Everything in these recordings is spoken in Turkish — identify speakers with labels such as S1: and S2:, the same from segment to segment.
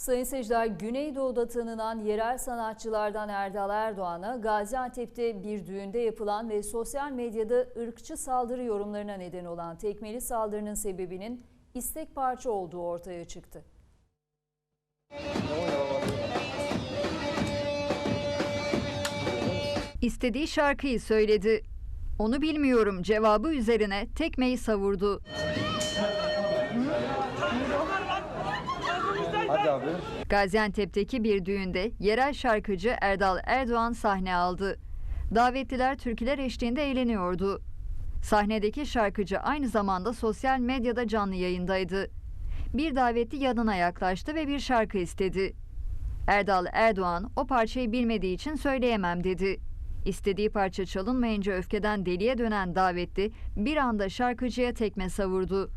S1: Sayın seyirciler, Güneydoğu'da tanınan yerel sanatçılardan Erdal Erdoğan'a Gaziantep'te bir düğünde yapılan ve sosyal medyada ırkçı saldırı yorumlarına neden olan tekmeli saldırının sebebinin istek parça olduğu ortaya çıktı.
S2: İstediği şarkıyı söyledi. Onu bilmiyorum cevabı üzerine tekmeyi savurdu.
S3: Hadi abi.
S2: Gaziantep'teki bir düğünde yerel şarkıcı Erdal Erdoğan sahne aldı. Davetliler türküler eşliğinde eğleniyordu. Sahnedeki şarkıcı aynı zamanda sosyal medyada canlı yayındaydı. Bir davetli yanına yaklaştı ve bir şarkı istedi. Erdal Erdoğan o parçayı bilmediği için söyleyemem dedi. İstediği parça çalınmayınca öfkeden deliye dönen davetli bir anda şarkıcıya tekme savurdu.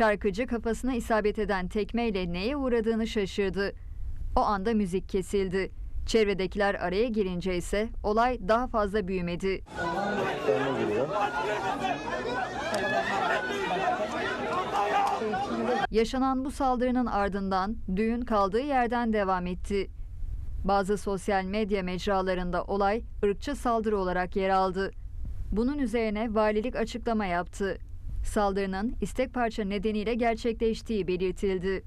S2: Şarkıcı kafasına isabet eden tekmeyle neye uğradığını şaşırdı. O anda müzik kesildi. Çevredekiler araya girince ise olay daha fazla büyümedi. Yaşanan bu saldırının ardından düğün kaldığı yerden devam etti. Bazı sosyal medya mecralarında olay ırkçı saldırı olarak yer aldı. Bunun üzerine valilik açıklama yaptı. Saldırının istek parça nedeniyle gerçekleştiği belirtildi.